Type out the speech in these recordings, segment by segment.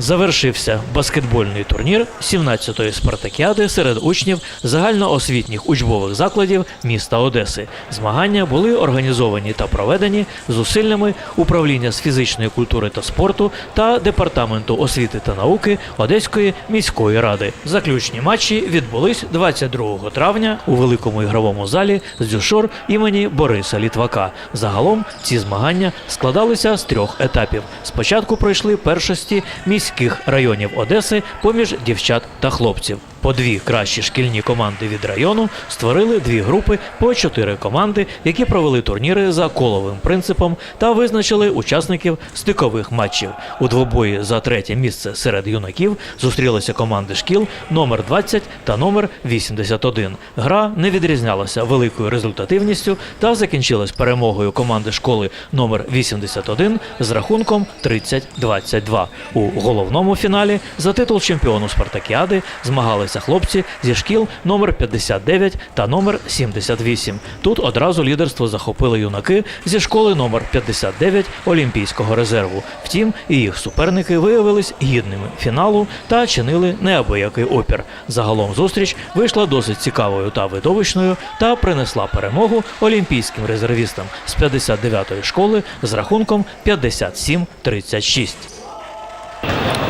Завершився баскетбольний турнір 17-ї спартакіади серед учнів загальноосвітніх учбових закладів міста Одеси. Змагання були організовані та проведені зусиллями управління з фізичної культури та спорту та департаменту освіти та науки Одеської міської ради. Заключні матчі відбулись 22 травня у великому ігровому залі з дюшор імені Бориса Літвака. Загалом ці змагання складалися з трьох етапів. Спочатку пройшли першості міських районів Одеси поміж дівчат та хлопців. По дві кращі шкільні команди від району створили дві групи по чотири команди, які провели турніри за коловим принципом та визначили учасників стикових матчів. У двобої за третє місце серед юнаків зустрілися команди шкіл номер 20 та номер 81. Гра не відрізнялася великою результативністю та закінчилась перемогою команди школи номер 81 з рахунком 30-22. У головному фіналі за титул чемпіону Спартакіади змагалися хлопці зі шкіл номер 59 та номер 78. Тут одразу лідерство захопили юнаки зі школи номер 59 Олімпійського резерву. Втім, і їх суперники виявились гідними фіналу та чинили неабиякий опір. Загалом зустріч вийшла досить цікавою та видовищною та принесла перемогу олімпійським резервістам з 59-ї школи з рахунком 57-36.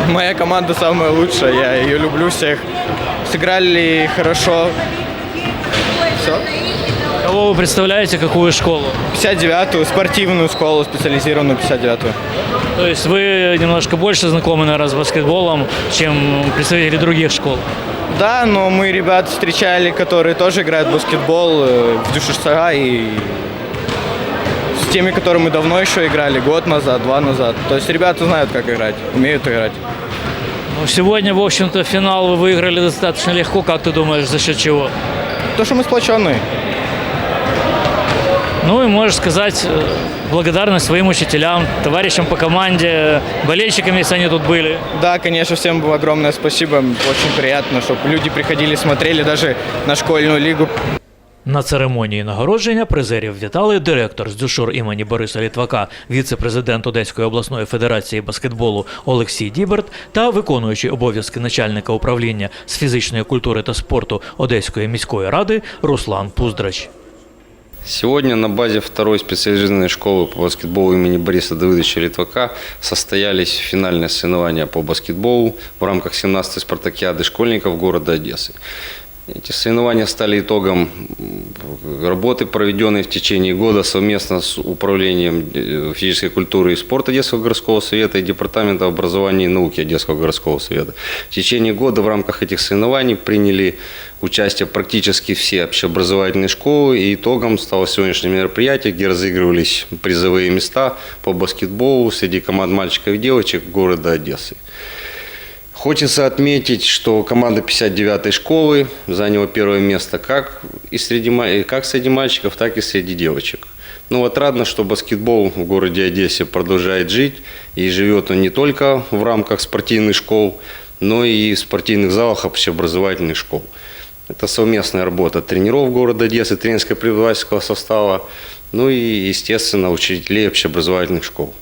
Моя команда самая лучшая, я ее люблю всех. Сыграли хорошо. Все. Кого вы представляете, какую школу? 59-ю, спортивную школу, специализированную 59-ю. То есть вы немножко больше знакомы, наверное, с баскетболом, чем представители других школ. Да, но мы ребят встречали, которые тоже играют в баскетбол э, в Дюшесага и с теми, которые мы давно еще играли, год назад, два назад. То есть ребята знают, как играть, умеют играть. Ну, сегодня, в общем-то, финал вы выиграли достаточно легко. Как ты думаешь, за счет чего? То, что мы сплоченные. Ну и можешь сказать э, благодарность своим учителям, товарищам по команде, болельщикам, если они тут были. Да, конечно, всем огромное спасибо. Очень приятно, чтобы люди приходили, смотрели даже на школьную лигу. На церемонії нагородження призерів вітали директор з дюшор імені Бориса Літвака, віце-президент Одеської обласної федерації баскетболу Олексій Діберт та виконуючий обов'язки начальника управління з фізичної культури та спорту Одеської міської ради Руслан Пуздрач. Сегодня на базе второй специализированной школы по баскетболу имени Бориса Давыдовича Литвака состоялись финальные соревнования по баскетболу в рамках 17-й спартакиады школьников города Одессы. Эти соревнования стали итогом работы, проведенной в течение года совместно с Управлением э, физической культуры и спорта Одесского городского совета и Департамента образования и науки Одесского городского совета. В течение года в рамках этих соревнований приняли участие практически все общеобразовательные школы, и итогом стало сегодняшнее мероприятие, где разыгрывались призовые места по баскетболу среди команд мальчиков и девочек города Одессы. Хочется отметить, что команда 59-й школы заняла первое место как, и среди, как среди мальчиков, так и среди девочек. Ну вот радно, что баскетбол в городе Одессе продолжает жить, и живет он не только в рамках спортивных школ, но и в спортивных залах общеобразовательных школ. Это совместная работа тренеров города Одессы, тренерско-преподавательского состава, ну и, естественно, учителей общеобразовательных школ.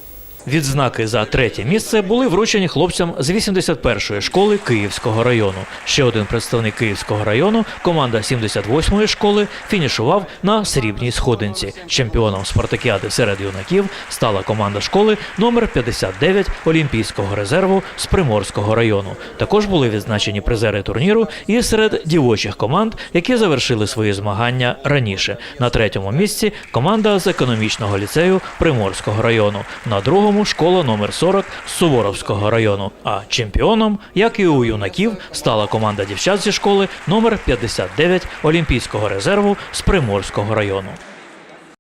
Відзнаки за третє місце були вручені хлопцям з 81-ї школи Київського району. Ще один представник Київського району, команда 78-ї школи, фінішував на срібній сходинці. Чемпіоном спартакіади серед юнаків стала команда школи номер 59 Олімпійського резерву з Приморського району. Також були відзначені призери турніру і серед дівочих команд, які завершили свої змагання раніше. На третьому місці команда з економічного ліцею Приморського району. На другому школа номер 40 Суворовського району. А чемпіоном, як і у юнаків, стала команда дівчат зі школи номер 59 Олімпійського резерву з Приморського району.